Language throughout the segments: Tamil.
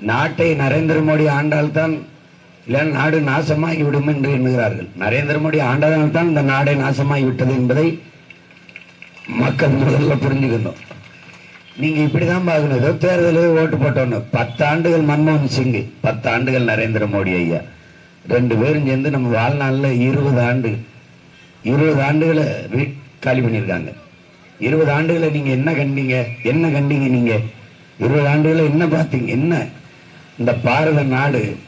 நாட்டை நரேந்திர மோடி ஆண்டால்தான் இல்லை நாடு நாசமாகி விடும் என்று எண்ணுகிறார்கள். நரேந்திர மோடி ஆண்டதால் தான் இந்த நாடே நாசமாகி விட்டது என்பதை மக்கள் முதல்ல புரிஞ்சுக்கணும். நீங்க இப்படிதான் பார்க்கணும். ஏதோ தேர்தலில் ஓட்டு போட்டோன்னு. பத்தாண்டுகள் மன்மோகன் சிங் பத்தாண்டுகள் நரேந்திர மோடி ஐயா. ரெண்டு பேரும் சேர்ந்து நம்ம வாழ்நாளில் இருபது ஆண்டு இருபது ஆண்டுகளை வீ- காலி பண்ணியிருக்காங்க. இருபது ஆண்டுகளை நீங்க என்ன கண்டீங்க? என்ன கண்டீங்க நீங்க? இருபது ஆண்டுகளை என்ன பார்த்தீங்க? என்ன? இந்த பாரத நாடு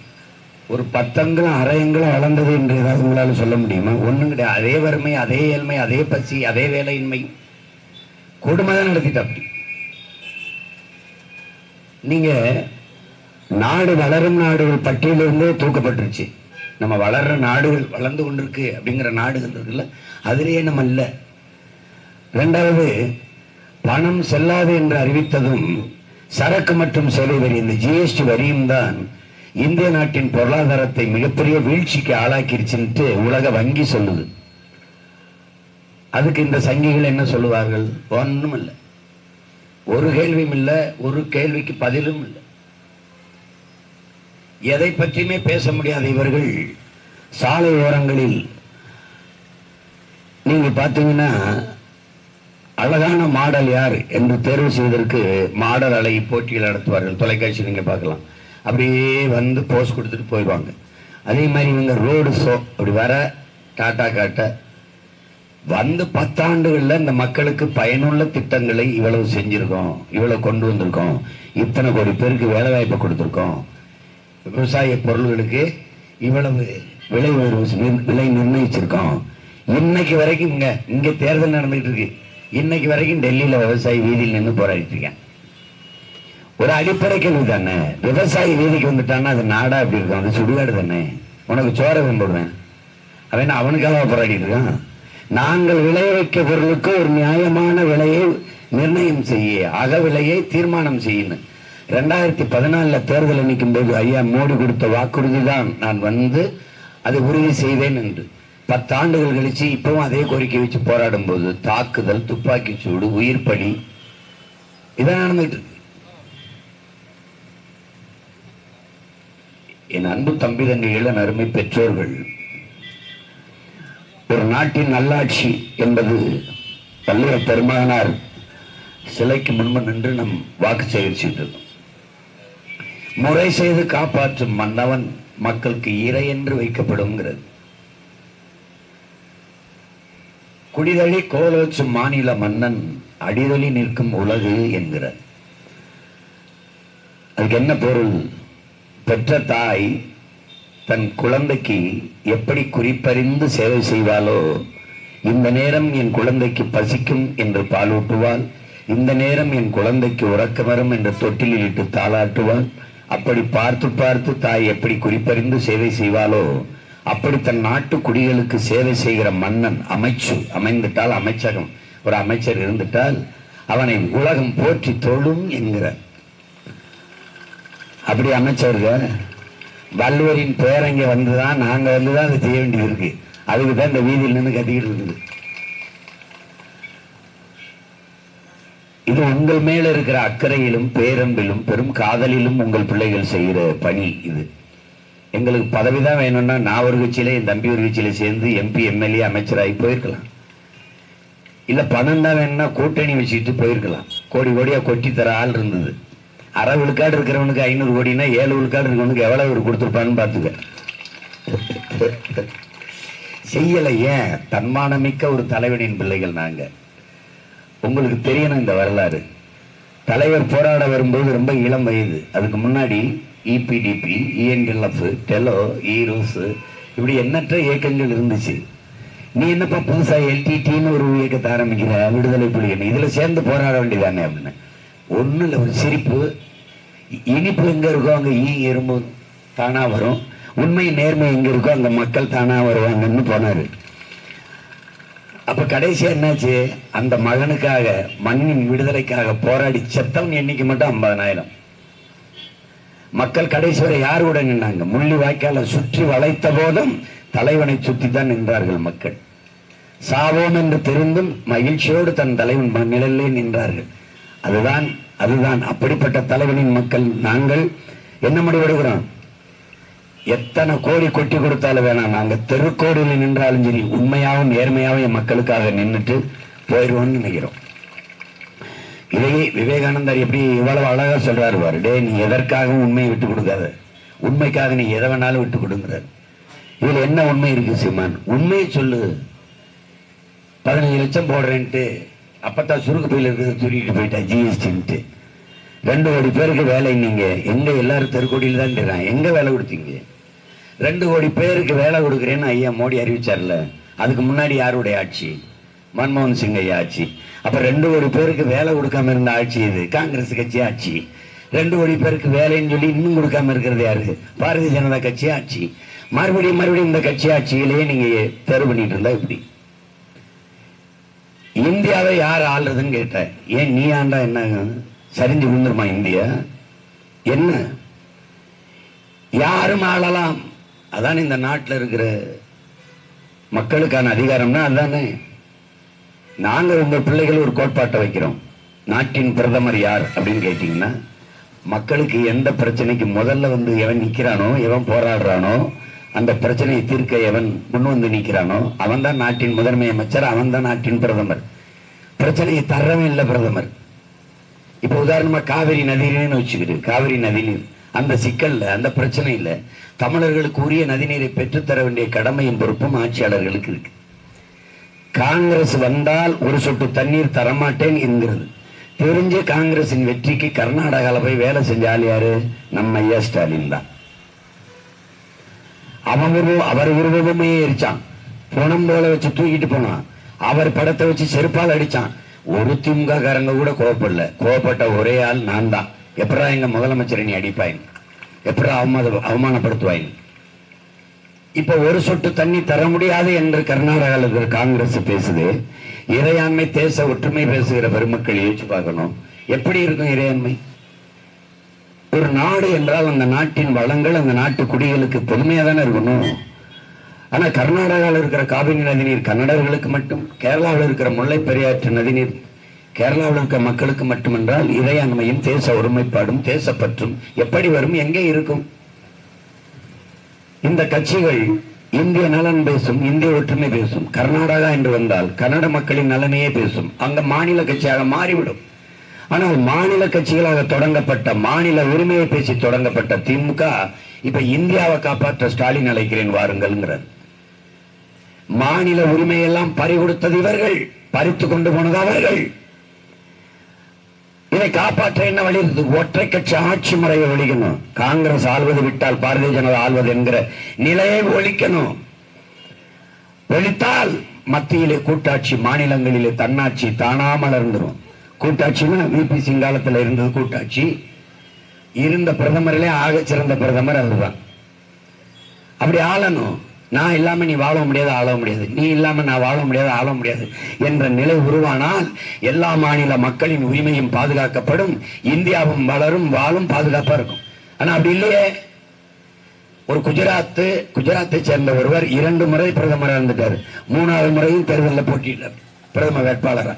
ஒரு பத்தங்களும் அரையங்களும் வளர்ந்தது என்று ஏதாவது உங்களால் சொல்ல முடியுமா? ஒன்றும் கிடையாது. அதே வறுமை அதே ஏழ்மை அதே பசி அதே வேலையின்மை. கொடுமை தான் நடத்திட்டு அப்படி. நீங்க நாடு வளரும் நாடுகள் பட்டியலிருந்தே தூக்கப்பட்டுருச்சு. நம்ம வளர்ற நாடுகள் வளர்ந்து கொண்டிருக்கு அப்படிங்கிற நாடுகள் இருக்குல்ல அதிலேயே நம்ம இல்லை. ரெண்டாவது பணம் செல்லாது என்று அறிவித்ததும் சரக்கு மற்றும் சேவை வரி இந்த ஜிஎஸ்டி வரியும் தான் இந்திய நாட்டின் பொருளாதாரத்தை மிகப்பெரிய வீழ்ச்சிக்கு ஆளாக்கிருச்சுன்ட்டு உலக வங்கி சொல்லுது. அதுக்கு இந்த சங்கிகள் என்ன சொல்லுவார்கள்? ஒன்றும் இல்லை ஒரு கேள்வியும் இல்லை ஒரு கேள்விக்கு பதிலும் இல்லை. எதை பற்றியுமே பேச முடியாத இவர்கள் சாலை ஓரங்களில் நீங்க பார்த்தீங்கன்னா அழகான மாடல் யார் என்று தேர்வு செய்வதற்கு மாடல் அலை போட்டிகள் நடத்துவார்கள். தொலைக்காட்சி நீங்க பார்க்கலாம். அப்படியே வந்து போஸ் கொடுத்துட்டு போயிடுவாங்க. அதே மாதிரி இவங்க ரோடு ஷோ அப்படி வர டாட்டா காட்ட வந்து பத்தாண்டுகள்ல இந்த மக்களுக்கு பயனுள்ள திட்டங்களை இவ்வளவு செஞ்சுருக்கோம் இவ்வளவு கொண்டு வந்திருக்கோம் இத்தனை கோடி பேருக்கு வேலை வாய்ப்பை விவசாய பொருள்களுக்கு இவ்வளவு விலை உயர்வு நிர்- விலை நிர்ணயிச்சிருக்கோம். இன்னைக்கு வரைக்கும் இங்க இங்க தேர்தல் நடந்துகிட்டு இருக்கு. இன்னைக்கு வரைக்கும் டெல்லியில விவசாயி வீதியில் நின்று போராடிட்டு இருக்கேன். ஒரு அடிப்படை கேள்வி தானே? விவசாயி வீதிக்கு வந்துட்டான்னா அது நாடா அப்படி இருக்கும்? அது சுடுகாடு தானே? உனக்கு சோற கும்பிடுவேன் அவன் அவனுக்காக போராடிட்டு இருக்கான்? நாங்கள் விளைய வைக்க பொருளுக்கு ஒரு நியாயமான விலையை நிர்ணயம் செய்ய அக விலையை தீர்மானம் செய்யணும் ரெண்டாயிரத்தி பதினாலுல தேர்தல் நிற்கும் போது ஐயா மோடி கொடுத்த வாக்குறுதி தான் நான் வந்து அதை உறுதி செய்வேன் என்று. பத்தாண்டுகள் கழிச்சு இப்பவும் அதே கோரிக்கை வச்சு போராடும் போது தாக்குதல் துப்பாக்கி சூடு உயிர் பலி இதான் நடந்துட்டு இருக்கு. என் அன்பு தம்பி தங்கைகள் அருமை பெற்றோர்கள் ஒரு நாட்டின் நல்லாட்சி என்பது வள்ளுவர் பெருமகனார் சிலைக்கு முன்பு நின்று நம் வாக்கு சேகரிச்சுட்டு முறை செய்து காப்பாற்றும் மன்னவன் மக்களுக்கு இறை என்று வைக்கப்படுங்கிறது குடிதழி கோலோச்சும் மாநில மன்னன் அடிதழி நிற்கும் உலகு என்கிறார். அதுக்கு என்ன பொருள்? பெற்ற தாய் தன் குழந்தைக்கு எப்படி குறிப்பறிந்து சேவை செய்வாளோ இந்த நேரம் என் குழந்தைக்கு பசிக்கும் என்று பாலூட்டுவாள் இந்த நேரம் என் குழந்தைக்கு உறக்கம் வரும் என்று தொட்டிலில் இட்டு தாளாட்டுவாள் அப்படி பார்த்து பார்த்து தாய் எப்படி குறிப்பறிந்து சேவை செய்வாளோ அப்படி தன் நாட்டு குடிகளுக்கு சேவை செய்கிற மன்னன் அமைச்சு அமைந்துட்டால் அமைச்சகம். ஒரு அமைச்சர் இருந்துட்டால் அவனை உலகம் போற்றி தொழும் என்கிறார். அப்படி அமைச்சர்கள் வள்ளுவரின் பேரங்க வந்துதான் நாங்க வந்துதான் அதை செய்ய வேண்டியது இருக்கு. அதுக்கு தான் இந்த வீதியில் நின்று கத்திக்கிட்டு இருக்குது. இது உங்கள் மேல இருக்கிற அக்கறையிலும் பேரன்பிலும் பெரும் காதலிலும் உங்கள் பிள்ளைகள் செய்கிற பணி இது. எங்களுக்கு பதவி தான் வேணும்னா நான் ஒரு கட்சியில என் தம்பி ஒரு கட்சியில சேர்ந்து எம்பி எம்எல்ஏ அமைச்சராகி போயிருக்கலாம். இல்ல பணம் தான் வேணும்னா கூட்டணி வச்சுட்டு போயிருக்கலாம். கோடி கோடியா கொட்டி தர ஆள் இருந்தது. அரை விழுக்காடு இருக்கிறவனுக்கு ஐநூறு கோடினா ஏழு விழுக்காடு இருக்கிறவனுக்கு எவ்வளவு ஒரு கொடுத்துருப்பான்னு பார்த்துக்க. செய்யலை ஏன்? தன்மானமிக்க ஒரு தலைவனின் பிள்ளைகள் நாங்க. உங்களுக்கு தெரியணும் இந்த வரலாறு. தலைவர் போராட வரும்போது ரொம்ப இளம் வயது. அதுக்கு முன்னாடி இபிடிபி இஎன்டிஎல்எஃப் டெலோ ஈரோஸ் இப்படி எண்ணற்ற இயக்கங்கள் இருந்துச்சு. நீ என்னப்பா புதுசா எல்டிடின்னு ஒரு இயக்கத்தை ஆரம்பிக்கிற? விடுதலை புலிகள் இதில் சேர்ந்து போராட வேண்டியதானே அப்படின்னு. ஒண்ணும் இல்லை ஒரு சிரிப்பு. இனிப்பு எங்கே இருக்கோ அங்கே ஈ எறும்பு தானாக வரும். உண்மை நேர்மை எங்கே இருக்கோ அந்த மக்கள் தானாக வருவாங்கன்னு போனாரு. அப்போ கடைசியாக என்னாச்சு? அந்த மகனுக்காக மண்ணின் விடுதலைக்காக போராடி செத்தவன் எண்ணிக்கை மட்டும் ஐம்பதனாயிரம் மக்கள் கடைசி வரை யார் கூட நின்னாங்க? முள்ளி வாய்க்கால சுற்றி வளைத்த போதும் தலைவனை சுற்றி தான் நின்றார்கள் மக்கள். சாவோம் என்று தெரிந்தும் மகிழ்ச்சியோடு தன் தலைவன் ம- நின்றார்கள். அதுதான் அதுதான் அப்படிப்பட்ட தலைவனின் மக்கள் நாங்கள். என்ன முடிவு எத்தனை கோடி கொட்டி கொடுத்தாலும் வேணாம். நாங்க தெருக்கோடியில் நின்றாலும் சரி உண்மையாகவும் நேர்மையாகவும் என் மக்களுக்காக நின்றுட்டு போயிடுவோம்னு நினைக்கிறோம். இதையே விவேகானந்தர் எப்படி இவ்வளவு அழகா சொல்றாரு பாரு. டே நீ எதற்காகவும் உண்மையை விட்டு கொடுக்காத. உண்மைக்காக நீ எதை வேணாலும் விட்டு கொடுங்கிறார். இதுல என்ன உண்மை இருக்கு சிம்மான் உண்மையை சொல்லு. பதினஞ்சு லட்சம் போடுறேன்ட்டு அப்பத்தான் சுருக்கு பையில இருக்கிறது தூக்கிட்டு போயிட்டா ஜிஎஸ்டின்ட்டு. ரெண்டு கோடி பேருக்கு வேலை நீங்க. எங்க எல்லாரும் தெருக்கோடியில் தான் இருக்கிறான் எங்க வேலை கொடுத்தீங்க? ரெண்டு கோடி பேருக்கு வேலை கொடுக்குறேன்னு ஐயா மோடி அறிவிச்சார்ல. அதுக்கு முன்னாடி யாருடைய ஆட்சி? மன்மோகன் சிங் ஐயா ஆட்சி. அப்ப ரெண்டு கோடி பேருக்கு வேலை கொடுக்காம இருந்த ஆட்சி இது. காங்கிரஸ் கட்சி ஆட்சி. ரெண்டு கோடி பேருக்கு வேலைன்னு சொல்லி இன்னும் கொடுக்காம இருக்கிறது யாரு பாரதிய ஜனதா கட்சி ஆட்சி. மறுபடியும் மறுபடியும் இந்த கட்சி ஆட்சியிலேயே நீங்க தேர்வு பண்ணிட்டு இருந்தா இப்படி இந்தியாவை யார் ஆள்றதுன்னு கேட்ட ஏன் நீ ஆண்டா என்ன? சரிஞ்சு விழுந்துருமா இந்தியா? என்ன? யாரும் ஆளலாம். அதானே இந்த நாட்டில் இருக்கிற மக்களுக்கான அதிகாரம்னா அதானே. நாங்க உங்க பிள்ளைகள் ஒரு கோட்பாட்டை வைக்கிறோம். நாட்டின் பிரதமர் யார் அப்படின்னு கேட்டீங்கன்னா மக்களுக்கு எந்த பிரச்சனைக்கு முதல்ல வந்து எவன் நிற்கிறானோ எவன் போராடுறானோ அந்த பிரச்சனையை தீர்க்க எவன் முன் வந்து நிக்கிறானோ அவன் தான் நாட்டின் முதன்மை அமைச்சர் அவன் தான் நாட்டின் பிரதமர். பிரச்சனையை தரவே இல்லை பிரதமர். இப்ப உதாரணமா காவிரி நதிநீர்னு வச்சுக்கிட்டு காவிரி நதிநீர். அந்த சிக்கல்ல அந்த பிரச்சனை இல்லை தமிழர்களுக்கு உரிய நதிநீரை பெற்றுத்தர வேண்டிய கடமையும் பொறுப்பும் ஆட்சியாளர்களுக்கு இருக்கு. காங்கிரஸ் வந்தால் ஒரு சொட்டு தண்ணீர் தரமாட்டேன் என்கிறது. தெரிஞ்ச காங்கிரசின் வெற்றிக்கு கர்நாடகால போய் வேலை செஞ்ச ஆள் யாரு? நம்ம ஐயா ஸ்டாலின் தான். அவன் உருவம் அவர் உருவமே எரிச்சான். பணம் போல வச்சு தூக்கிட்டு போனான். அவர் படத்தை வச்சு செருப்பால் அடிச்சான். ஒரு திமுக காரங்க கூட கோவப்படல. கோவப்பட்ட ஒரே ஆள் நான் தான். எப்படா எங்க முதலமைச்சரை நீ அடிப்பாய் எப்படா அவமாத அவமானப்படுத்துவாயின்? இப்ப ஒரு சொட்டு தண்ணி தர முடியாது என்று கர்நாடகாவில் இருக்கிற காங்கிரஸ் பேசுது. இறையாண்மை தேச ஒற்றுமை பேசுகிற பெருமக்கள் யோசிச்சு பார்க்கணும். எப்படி இருக்கும் இறையாண்மை? ஒரு நாடு என்றால் அந்த நாட்டின் வளங்கள் அந்த நாட்டு குடிகளுக்கு பெருமையா தானே இருக்கணும். ஆனா கர்நாடகாவில் இருக்கிற காவிரி நதிநீர் கன்னடர்களுக்கு மட்டும் கேரளாவில் இருக்கிற முல்லை பெரியாற்று நதிநீர் கேரளாவில் இருக்கிற மக்களுக்கு மட்டுமென்றால் இறையாண்மையும் தேச ஒருமைப்பாடும் தேசப்பற்றும் எப்படி வரும் எங்கே இருக்கும்? இந்த கட்சிகள் இந்திய நலன் பேசும் இந்திய ஒற்றுமை பேசும் கர்நாடகா என்று வந்தால் கன்னட மக்களின் நலனையே பேசும் அங்க மாநில கட்சியாக மாறிவிடும். ஆனால் மாநில கட்சிகளாக தொடங்கப்பட்ட மாநில உரிமையை பேசி தொடங்கப்பட்ட திமுக இப்ப இந்தியாவை காப்பாற்ற ஸ்டாலின் அழைக்கிறேன் வாருங்கள்ங்கிறார் மாநில உரிமையெல்லாம் பறி கொடுத்தது இவர்கள் பறித்து கொண்டு போனது அவர்கள். இதை காப்பாற்ற என்ன வழி? இருக்குது ஒற்றை கட்சி ஆட்சி முறையை ஒழிக்கணும். காங்கிரஸ் ஆள்வது விட்டால் பாரதிய ஜனதா ஆள்வது என்கிற நிலையை ஒழிக்கணும். ஒழித்தால் மத்தியிலே கூட்டாட்சி மாநிலங்களிலே தன்னாட்சி தானா மலர்ந்துடும் கூட்டாட்சின்னா விபி சிங்காலத்தில் இருந்தது கூட்டாட்சி. இருந்த பிரதமரிலே ஆக சிறந்த பிரதமர் அவர்தான். அப்படி ஆளணும். நான் இல்லாம நீ வாழ முடியாது ஆள முடியாது. நீ இல்லாம நான் வாழ முடியாது ஆள முடியாது என்ற நிலை உருவானால் எல்லா மாநில மக்களின் உரிமையும் பாதுகாக்கப்படும் இந்தியாவும் வளரும் வாழும் பாதுகாப்பா இருக்கும். ஆனா அப்படி இல்லையே. ஒரு குஜராத்து குஜராத்தை சேர்ந்த ஒருவர் இரண்டு முறை பிரதமராக இருந்துட்டார். மூணாவது முறையும் தேர்தலில் போட்டியிட்டார். பிரதம வேட்பாளரா.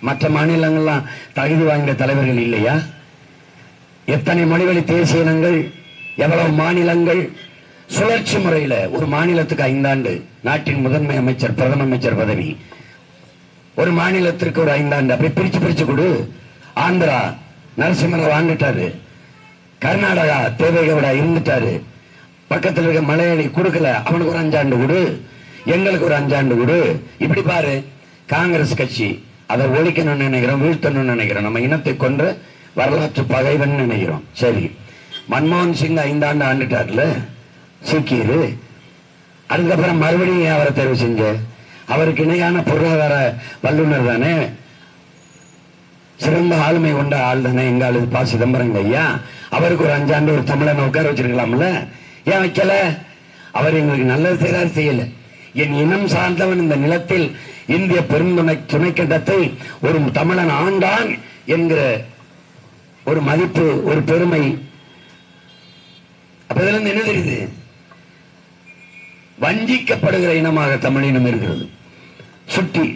மற்ற மாநிலங்கள்லாம் தகுதி வாய்ந்த தலைவர்கள் இல்லையா? எத்தனை மொழிவழி தேசிய இனங்கள் எவ்வளவு மாநிலங்கள் சுழற்சி முறையில் ஒரு மாநிலத்துக்கு ஐந்தாண்டு நாட்டின் முதன்மை அமைச்சர் பிரதம அமைச்சர் பதவி. ஒரு மாநிலத்திற்கு ஒரு ஐந்தாண்டு. அப்படி பிரிச்சு பிரிச்சு கொடு. ஆந்திரா நரசிம்மரை வாங்கிட்டாரு கர்நாடகா தேவேகவுடா இருந்துட்டாரு. பக்கத்தில் இருக்க மலையாளி கொடுக்கல. அவனுக்கு ஒரு அஞ்சாண்டு கொடு. எங்களுக்கு ஒரு அஞ்சாண்டு கொடு. இப்படி பாரு. காங்கிரஸ் கட்சி அதை ஒழிக்கணும்னு நினைக்கிறோம் வீழ்த்தணும்னு நினைக்கிறோம். நம்ம இனத்தை கொன்ற வரலாற்று பகைவன் நினைக்கிறோம். சரி. மன்மோகன் சிங் ஐந்தாண்டு ஆண்டுட்டார்ல. சீக்கியரு அதுக்கப்புறம் மறுபடியும் அவரை தேர்வு செஞ்ச? அவருக்கு இணையான பொருளாதார வல்லுநர் தானே? சிறந்த ஆளுமை கொண்ட ஆள் தானே எங்க ஆளு பா. சிதம்பரம் ஐயா. அவருக்கு ஒரு அஞ்சாண்டு ஒரு தமிழனை உட்கார வச்சிருக்கலாம்ல? ஏன் வைக்கல? அவர் எங்களுக்கு நல்லது செய்யறாரு செய்யல. என் இனம் சார்ந்தவன் இந்த நிலத்தில் இந்திய பெருந்துணை துணைக்கண்டத்தை ஒரு தமிழன் ஆண்டான் என்கிற ஒரு மதிப்பு ஒரு பெருமை. அப்ப இதுல இருந்து என்ன தெரியுது? வஞ்சிக்கப்படுகிற இனமாக தமிழினம் இருக்கிறது. சுட்டி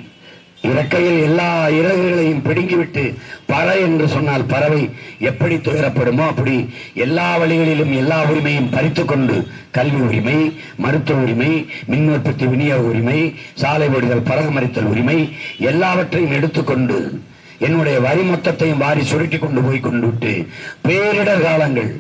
இறக்கையில் எல்லா இறகுகளையும் பிடுங்கிவிட்டு பற என்று சொன்னால் பறவை எப்படி துயரப்படுமோ அப்படி எல்லா வழிகளிலும் எல்லா உரிமையும் பறித்துக் கொண்டு கல்வி உரிமை மருத்துவ உரிமை மின் உற்பத்தி விநியோக உரிமை சாலை ஓடுதல் பராமரித்தல் உரிமை எல்லாவற்றையும் எடுத்துக்கொண்டு என்னுடைய வரி மொத்தத்தையும் வாரி சுருட்டி கொண்டு போய் கொண்டு விட்டு பேரிடர் காலங்கள்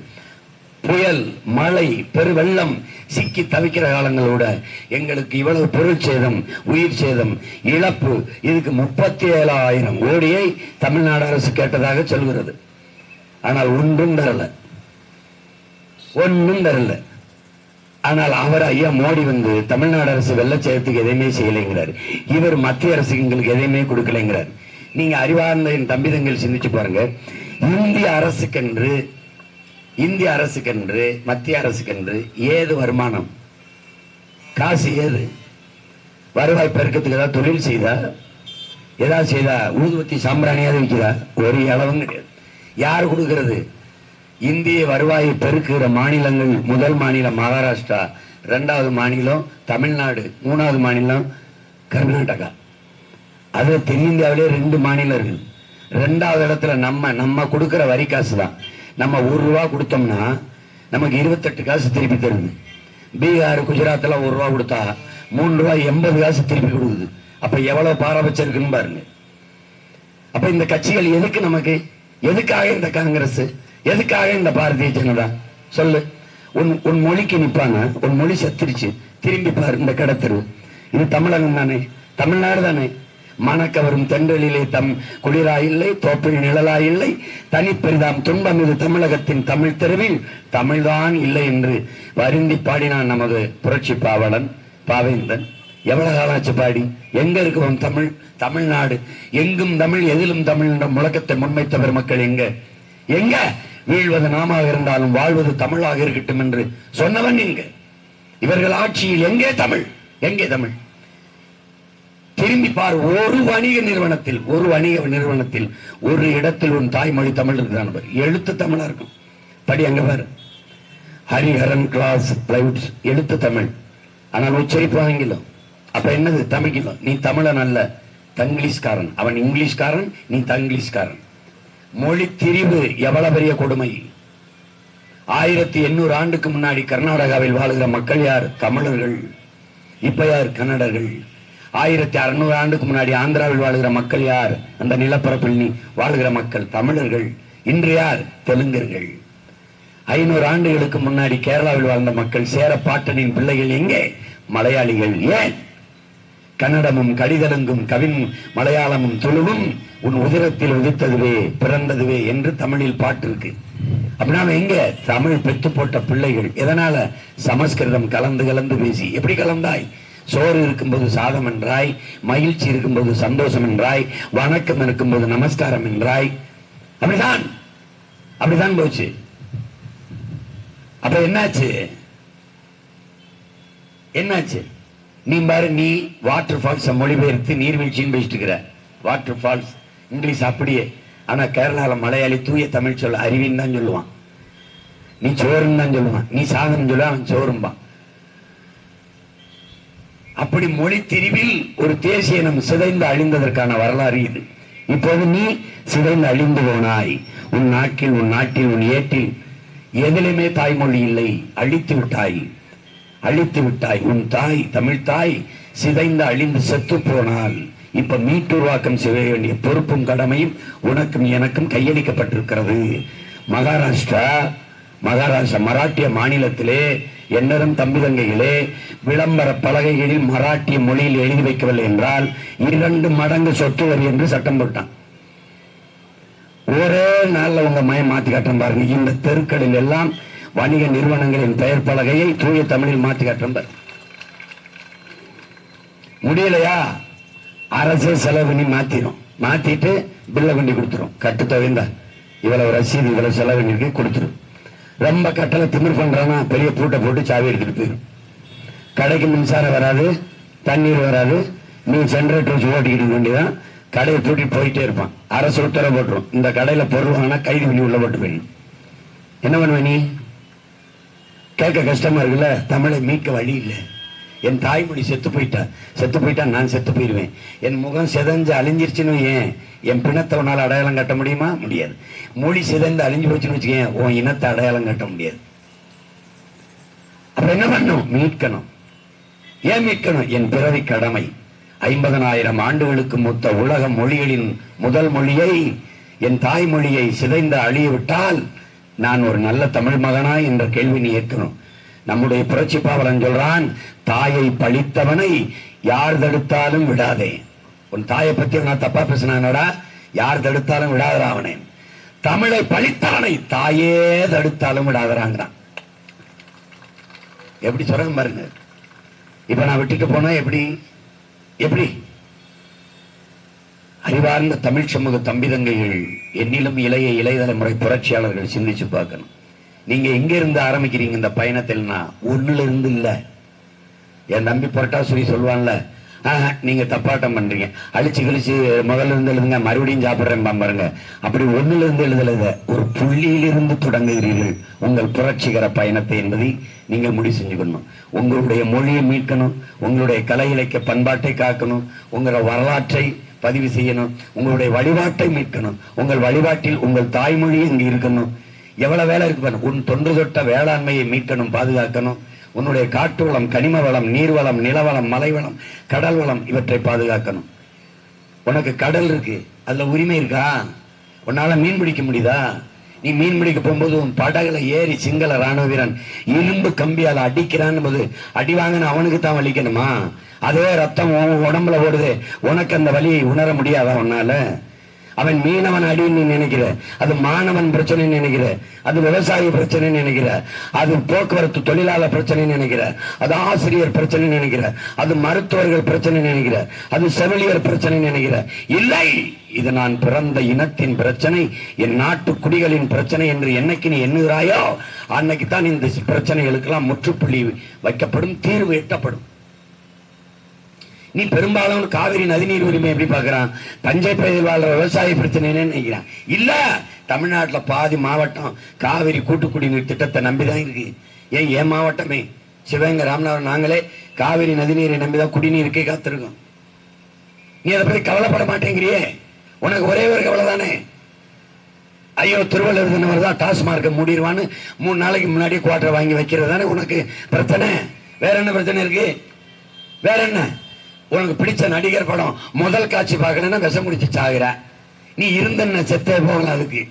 புயல் மழை பெருவெள்ளம் சிக்கி தவிக்கிற காலங்களோட எங்களுக்கு இவ்வளவு பொருள் சேதம் உயிர் சேதம் இழப்பு இதுக்கு முப்பத்தி ஏழாயிரம் கோடியை தமிழ்நாடு அரசு கேட்டதாக சொல்கிறது. ஆனால் ஒன்றும் தரல. ஒன்றும் தரல. ஆனால் அவர் ஐயா மோடி வந்து தமிழ்நாடு அரசு வெள்ளச்சேதத்துக்கு எதையுமே செய்யலைங்கிறார். இவர் மத்திய அரசுக்கு எங்களுக்கு எதையுமே கொடுக்கலைங்கிறார். நீங்க அறிவார்ந்த என் தம்பிதங்கள் சிந்திச்சு பாருங்க. இந்திய அரசுக்கென்று இந்திய அரசுக்கென்று மத்திய அரசுக்கென்று ஏது வருமானம்? காசு ஏது? வருவாய் பெருக்கத்துக்கு ஏதாவது தொழில் செய்தா? ஏதாவது செய்தா? ஊதுவத்தி சாம்பிராணியாவது விற்கிறா ஒரு அளவும் கிடையாது. யார் கொடுக்கிறது? இந்திய வருவாயை பெருக்குகிற மாநிலங்கள் முதல் மாநிலம் மகாராஷ்டிரா ரெண்டாவது மாநிலம் தமிழ்நாடு மூணாவது மாநிலம் கர்நாடகா. அது தென்னிந்தியாவிலே ரெண்டு மாநிலம் இருக்குது ரெண்டாவது இடத்துல நம்ம நம்ம கொடுக்குற வரி காசு தான் நம்ம ஒரு ரூபா கொடுத்தோம்னா நமக்கு இருபத்தெட்டு காசு திருப்பி தருது. பீகார் குஜராத்தில் ஒரு ரூபா கொடுத்தா மூணு ரூபாய் எண்பது காசு திருப்பி கொடுக்குது. அப்ப எவ்வளவு பாரபட்சம் இருக்குன்னு பாருங்க. அப்ப இந்த கட்சிகள் எதுக்கு நமக்கு? எதுக்காக இந்த காங்கிரஸ்? எதுக்காக இந்த பாரதிய ஜனதா? சொல்லு. உன் உன் மொழிக்கு நிப்பாங்க. உன் மொழி செத்துருச்சு. திரும்பி பாரு இந்த கடத்தரு இது தமிழகம் தானே. தமிழ்நாடு தானே. மணக்கவரும் தென்றலிலே தம் குளிராயில்லை தோப்பில் நிழலா இல்லை தனிப்பெரிதாம் துன்பம் இது தமிழகத்தின் தமிழ் தெருவில். தமிழ்தான் இல்லை என்று வருந்தி பாடினான் நமது புரட்சி பாவலன் பாவேந்தன். எவ்வளவு காலாச்சு பாடி? எங்க இருக்கிறோம் தமிழ்? தமிழ்நாடு. எங்கும் தமிழ் எதிலும் தமிழ் என்ற முழக்கத்தை முன்வைத்த பெருமக்கள் எங்க? எங்க? வீழ்வது நாமாக இருந்தாலும் வாழ்வது தமிழாக இருக்கட்டும் என்று சொன்னவன் எங்க? இவர்கள் ஆட்சியில் எங்கே தமிழ்? எங்கே தமிழ்? திரும்பி பார். ஒரு வணிக நிறுவனத்தில் ஒரு வணிக நிறுவனத்தில் ஒரு இடத்தில் உன் தாய்மொழி தமிழ் இருக்குதான் பாரு எழுத்து தமிழா இருக்கும். படி அங்க பாரு. ஹரிஹரன் கிளாஸ் பிளைவுட்ஸ் எழுத்து தமிழ். ஆனால் உச்சரிப்பு ஆங்கிலம் அப்ப என்னது? தமிழ்கிலம் நீ தமிழன் அல்ல தங்கிலீஷ்காரன். அவன் இங்கிலீஷ்காரன் நீ தங்கிலீஷ்காரன். மொழி திரிவு எவ்வளவு பெரிய கொடுமை. ஆயிரத்தி எண்ணூறு ஆண்டுக்கு முன்னாடி கர்நாடகாவில் வாழுகிற மக்கள் யார்? தமிழர்கள். இப்ப யார்? கன்னடர்கள். ஆயிரத்தி அறுநூறு ஆண்டுக்கு முன்னாடி ஆந்திராவில் வாழுகிற மக்கள் யார்? அந்த நிலப்பரப்பில் நீ வாழுகிற மக்கள் தமிழர்கள். இன்று யார்? தெலுங்கர்கள். ஐநூறு ஆண்டுகளுக்கு முன்னாடி கேரளாவில் வாழ்ந்த மக்கள் சேர பாட்டனின் பிள்ளைகள் எங்கே? மலையாளிகள் ஏன்? கன்னடமும் கடிதலுங்கும் கவின் மலையாளமும் துளுவும் உன் உதிரத்தில் உதித்ததுவே பிறந்ததுவே என்று தமிழில் பாட்டு இருக்கு. அப்படின்னா எங்க? தமிழ் பெற்று போட்ட பிள்ளைகள். எதனால? சமஸ்கிருதம் கலந்து கலந்து பேசி. எப்படி கலந்தாய்? சோறு இருக்கும்போது சாதம் என்றாய் மகிழ்ச்சி இருக்கும்போது சந்தோஷம் என்றாய் வணக்கம் இருக்கும்போது நமஸ்காரம் என்றாய். அப்படிதான் அப்படிதான் போச்சு. அப்ப என்னாச்சு? என்னாச்சு? நீ பாரு நீ வாட்டர் ஃபால்ஸ் மொழிபெயர்த்து நீர்வீழ்ச்சின்னு பேசிட்டு இருக்கிற வாட்டர் ஃபால்ஸ் இங்கிலீஷ் அப்படியே. ஆனா கேரளால மலையாளி தூய தமிழ் சொல்ல அறிவின்னு தான் சொல்லுவான். நீ சோறுன்னு தான் சொல்லுவான். நீ சாதம் சொல்ல அவன் சோறும்பான். அப்படி மொழி திரிவில் ஒரு தேசிய நம் சிதைந்து அழிந்ததற்கான வரலாறு இது. இப்போது நீ சிதைந்து அழிந்து போனாய் உன் நாட்டில் உன் நாட்டில் உன் ஏட்டில் எதிலுமே தாய்மொழி இல்லை. அழித்து விட்டாய். அழித்து விட்டாய். உன் தாய் தமிழ் தாய் சிதைந்து அழிந்து செத்து போனால் இப்ப மீட்டுருவாக்கம் செய்ய வேண்டிய பொறுப்பும் கடமையும் உனக்கும் எனக்கும் கையளிக்கப்பட்டிருக்கிறது. மகாராஷ்டிரா மகாராஷ்டிரா மராட்டிய மாநிலத்திலே என்னரும் தம்பி தங்கைகளே விளம்பர பலகைகளில் மராட்டிய மொழியில் எழுதி வைக்கவில்லை என்றால் இரண்டு மடங்கு சொத்து வரி என்று சட்டம் போட்டான். ஒரே நாள்ல உங்க மயம் மாத்தி காட்டுறேன் பாருங்க. இந்த தெருக்களில் எல்லாம் வணிக நிறுவனங்களின் பெயர் பலகையை தூய தமிழில் மாத்தி காட்டுறேன் பாருங்க. முடியலையா? அரசே செலவு பண்ணி மாத்திரும். மாத்திட்டு பில்ல கொண்டு கொடுத்துரும். கட்டு தொகைந்தா இவ்வளவு ரசீது இவ்வளவு செலவு பண்ணிருக்கு கொடுத்துரும் ரொம்ப கட்டளை திமிர் பண்றானா? பெரிய பூட்டை போட்டு சாவி எடுத்துட்டு போயிடும் கடைக்கு மின்சாரம் வராது தண்ணீர் வராது. நீ ஜென்ரேட்டர் வச்சு ஓட்டிக்கிட்டு வேண்டியதான் கடையை தூட்டி போயிட்டே இருப்பான். அரசு உத்தரவு போட்டுரும். இந்த கடையில பொருள் வாங்கினா கைது பண்ணி உள்ள போட்டு போயிடும் என்ன பண்ணுவ நீ? கேட்க கஷ்டமா இருக்குல்ல? தமிழை மீட்க வழி இல்லை. என் தாய்மொழி செத்து போயிட்டா. செத்து போயிட்டா நான் செத்து போயிடுவேன் என் முகம் சிதஞ்சு அழிஞ்சிருச்சுன்னு ஏன் என் பிணத்தை உன்னால் அடையாளம் கட்ட முடியுமா? முடியாது. மொழி சிதைந்து அழிஞ்சு போச்சுன்னு வச்சுக்கேன் உன் இனத்தை அடையாளம் கட்ட முடியாது. அப்ப என்ன பண்ணும் மீட்கணும். ஏன் மீட்கணும்? என் பிறவி கடமை. ஐம்பதனாயிரம் ஆண்டுகளுக்கு மொத்த உலக மொழிகளின் முதல் மொழியை என் தாய்மொழியை சிதைந்து அழிய விட்டால் நான் ஒரு நல்ல தமிழ் மகனா என்ற கேள்வி நீ ஏற்கணும். நம்முடைய புரட்சி பாவலன் சொல்றான் தாயை பழித்தவனை யார் தடுத்தாலும் விடாதே. உன் தாயை பத்தி நான் தப்பா பேசினானடா யார் தடுத்தாலும் விடாதடா அவனே. தமிழை பழித்தவனை தாயே தடுத்தாலும் விடாதராங்கிறான் எப்படி சொல்றாங்க பாருங்க. இப்ப நான் விட்டுட்டு போனா எப்படி? எப்படி? அறிவார்ந்த தமிழ் சமூக தம்பிதங்கைகள் என்னிலும் இளைய இளைய தலைமுறை புரட்சியாளர்கள் சிந்திச்சு பார்க்கணும். நீங்க எங்க இருந்து ஆரம்பிக்கிறீங்க இந்த பயணத்தில்னா? ஒண்ணுல இருந்து இல்ல. என் தம்பி புரட்டாசுரி சொல்லுவான்ல நீங்க தப்பாட்டம் பண்றீங்க. அழிச்சு கழிச்சு முதல்ல இருந்து எழுதுங்க மறுபடியும் சாப்பிடுறேன் பாருங்க. அப்படி ஒண்ணுல இருந்து எழுதல ஒரு புள்ளியிலிருந்து தொடங்குகிறீர்கள். உங்கள் புரட்சிகர பயணத்தை என்பதை நீங்கள் முடிவு செஞ்சுக்கணும். உங்களுடைய மொழியை மீட்கணும் உங்களுடைய கலை இலக்கிய பண்பாட்டை காக்கணும் உங்களோட வரலாற்றை பதிவு செய்யணும் உங்களுடைய வழிபாட்டை மீட்கணும் உங்கள் வழிபாட்டில் உங்கள் தாய்மொழி இங்கு இருக்கணும். எவ்வளவு வேலை இருக்கு பாருங்க. உன் தொன்று தொட்ட வேளாண்மையை மீட்கணும் பாதுகாக்கணும். உன்னுடைய காட்டு வளம் கனிம வளம் நீர்வளம் நிலவளம் மலைவளம் கடல் வளம் இவற்றை பாதுகாக்கணும். உனக்கு கடல் இருக்கு அதுல உரிமை இருக்கா? உன்னால மீன் பிடிக்க முடியுதா? நீ மீன் பிடிக்க போகும்போது உன் படகுல ஏறி சிங்கள ராணுவ வீரன் இரும்பு கம்பியால் அடிக்கிறான் போது அடி வாங்கின அவனுக்கு தான் வலிக்கணுமா? அதே ரத்தம் உன் உடம்புல ஓடுது. உனக்கு அந்த வலியை உணர முடியாதா உன்னால? அவன் மீனவன் அடின்னு நினைக்கிற. அது மாணவன் பிரச்சனை நினைக்கிற. அது விவசாய பிரச்சனை நினைக்கிற. அது போக்குவரத்து தொழிலாளர் பிரச்சனை நினைக்கிற. அது ஆசிரியர் பிரச்சனை நினைக்கிற. அது மருத்துவர்கள் பிரச்சனை நினைக்கிற. அது செவிலியர் பிரச்சனை நினைக்கிற. இல்லை இது நான் பிறந்த இனத்தின் பிரச்சனை என் நாட்டு குடிகளின் பிரச்சனை என்று என்னைக்கு நீ எண்ணுகிறாயோ அன்னைக்கு தான் இந்த பிரச்சனைகளுக்கெல்லாம் முற்றுப்புள்ளி வைக்கப்படும் தீர்வு எட்டப்படும். நீ பெரும்பாலும் காவிரி நதிநீர் உரிமை எப்படி பார்க்கறான்? தஞ்சை பகுதியில் வாழ்ற விவசாய பிரச்சனைன்னு நினைக்கிறான். இல்ல தமிழ்நாட்டில் பாதி மாவட்டம் காவிரி கூட்டு குடிநீர் திட்டத்தை நம்பிதான் இருக்கு. ஏன் என் மாவட்டமே? சிவகங்கை ராமநாதன் நாங்களே காவிரி நதிநீரை நம்பிதான் குடிநீருக்கே காத்திருக்கோம். நீ அதை பத்தி கவலைப்பட மாட்டேங்கிறியே? உனக்கு ஒரே ஒரு கவலை தானே? ஐயோ திருவள்ளுவர் தினவர் தான் டாஸ்மார்க்கை மூடிடுவான்னு மூணு நாளைக்கு முன்னாடி குவார்டர் வாங்கி வைக்கிறது தானே உனக்கு பிரச்சனை? வேற என்ன பிரச்சனை இருக்கு? வேற என்ன? உனக்கு பிடிச்ச நடிகர் படம் முதல் காட்சி பார்க்கணும்னா விஷம் குடிச்சு சாகுற. நீ இருந்த செத்தே போகலாம் அதுக்கு.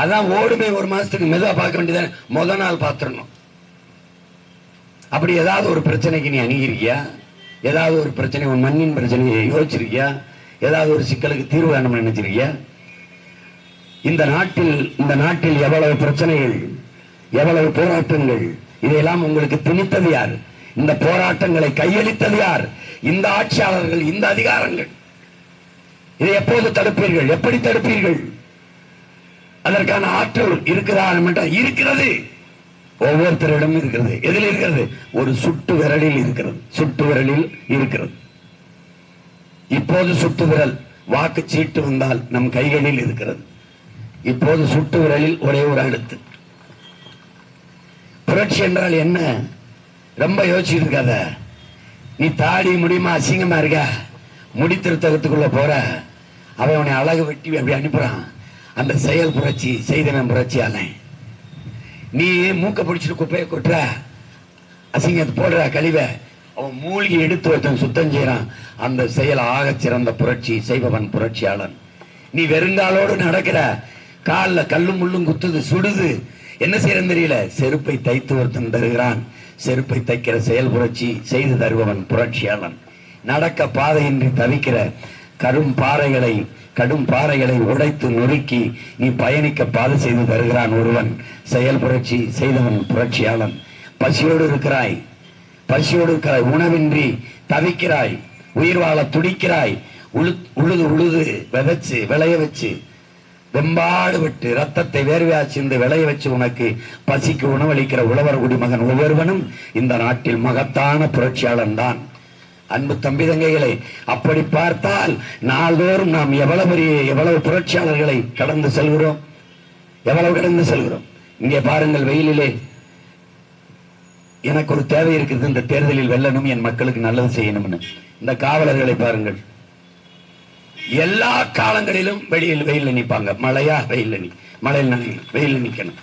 அதான் ஓடுமே ஒரு மாசத்துக்கு மெதுவா பார்க்க வேண்டியதானே முத நாள் பார்த்துடணும். அப்படி ஏதாவது ஒரு பிரச்சனைக்கு நீ அணுகிருக்கியா ஏதாவது ஒரு பிரச்சனை உன் மண்ணின் பிரச்சனையை யோசிச்சிருக்கியா? ஏதாவது ஒரு சிக்கலுக்கு தீர்வு வேணும்னு நினைச்சிருக்கியா? இந்த நாட்டில் இந்த நாட்டில் எவ்வளவு பிரச்சனைகள் எவ்வளவு போராட்டங்கள் இதையெல்லாம் உங்களுக்கு திணித்தது யார்? இந்த போராட்டங்களை கையளித்தது யார்? இந்த ஆட்சியாளர்கள் இந்த அதிகாரங்கள். இதை எப்போது தடுப்பீர்கள்? எப்படி தடுப்பீர்கள்? அதற்கான ஆற்றல் இருக்கிறதா என்றால் இருக்கிறது. ஒவ்வொருத்தரிடம் இருக்கிறது. எதில் இருக்கிறது? ஒரு சுட்டு விரலில் இருக்கிறது. சுட்டு விரலில் இருக்கிறது. இப்போது சுட்டு விரல் வாக்கு சீட்டு வந்தால் நம் கைகளில் இருக்கிறது. இப்போது சுட்டு விரலில் ஒரே ஒரு அழுத்து. புரட்சி என்றால் என்ன? ரொம்ப யோசிச்சிருக்காத நீ தாடி முடியுமா? அசிங்கமா இருக்க? முடி திருத்தகத்துக்குள்ள போற. அவன் உன்னை அழகு வெட்டி அப்படி அனுப்புறான். அந்த செயல் புரட்சி செய்தவன் புரட்சியாளன் நீ மூக்க பிடிச்சிட்டு குப்பையை கொட்டுற. அசிங்கத்தை போடுற கழிவை. அவன் மூழ்கி எடுத்து ஒருத்தன் சுத்தம் செய்யறான். அந்த செயல் ஆக சிறந்த புரட்சி செய்பவன் புரட்சியாளன் நீ வெறுங்காலோடு நடக்கிற. கால்ல கல்லும் முள்ளும் குத்துது சுடுது. என்ன செய்யறன்னு தெரியல. செருப்பை தைத்து ஒருத்தன் தருகிறான். செருப்பை தைக்கிற செயல் புரட்சி செய்து தருபவன் புரட்சியாளன். நடக்க பாதையின்றி தவிக்கிற கரும் பாறைகளை கடும் பாறைகளை உடைத்து நொறுக்கி நீ பயணிக்க பாதை செய்து தருகிறான் ஒருவன். செயல் புரட்சி செய்தவன் புரட்சியாளன். பசியோடு இருக்கிறாய். பசியோடு இருக்கிறாய் உணவின்றி தவிக்கிறாய். உயிர் வாழ துடிக்கிறாய். உழு உழுது உழுது விதைச்சு விளைய வச்சு வெம்பாடு விட்டு ரத்தத்தை வேர்வையா சிந்து விளைய வச்சு உனக்கு பசிக்கு உணவளிக்கிற உழவர் குடிமகன் ஒவ்வொருவனும் இந்த நாட்டில் மகத்தான புரட்சியாளன் தான். அன்பு தம்பி தங்கைகளை அப்படி பார்த்தால் நாள்தோறும் நாம் எவ்வளவு பெரிய எவ்வளவு புரட்சியாளர்களை கடந்து செல்கிறோம்? எவ்வளவு கடந்து செல்கிறோம்? இங்கே பாருங்கள் வெயிலிலே. எனக்கு ஒரு தேவை இருக்குது இந்த தேர்தலில் வெல்லணும் என் மக்களுக்கு நல்லது செய்யணும்னு. இந்த காவலர்களை பாருங்கள். எல்லா காலங்களிலும் வெளியில் வெயில்ல நிற்பாங்க. மழையா? வெயில்ல நி மழையில் நனையணும் வெயில்ல நிக்கணும்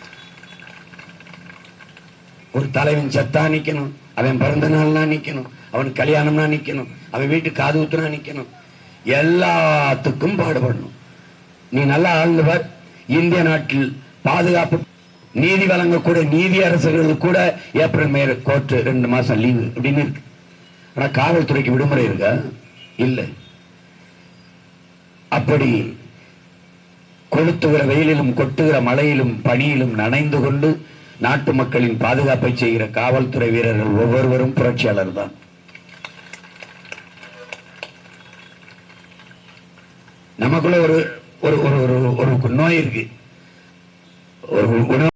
ஒரு தலைவன் செத்தா நிக்கணும் அவன் பிறந்த நாள்னா நிக்கணும் அவன் கல்யாணம்னா நிக்கணும் அவன் வீட்டு காது ஊத்துனா நிக்கணும் எல்லாத்துக்கும் பாடுபடணும். நீ நல்லா ஆழ்ந்தவர் இந்திய நாட்டில் பாதுகாப்பு நீதி வழங்கக்கூடிய நீதி அரசர்களுக்கு கூட ஏப்ரல் மே கோர்ட் ரெண்டு மாசம் லீவு அப்படின்னு இருக்கு. ஆனா காவல்துறைக்கு விடுமுறை இருக்கா? இல்லை. அப்படி கொளுத்துகிற வெயிலிலும் கொட்டுகிற மழையிலும் பணியிலும் நனைந்து கொண்டு நாட்டு மக்களின் பாதுகாப்பை செய்கிற காவல்துறை வீரர்கள் ஒவ்வொருவரும் புரட்சியாளர் தான். நமக்குள்ள ஒரு ஒரு ஒரு ஒரு ஒரு நோய் இருக்கு. ஒரு உணவு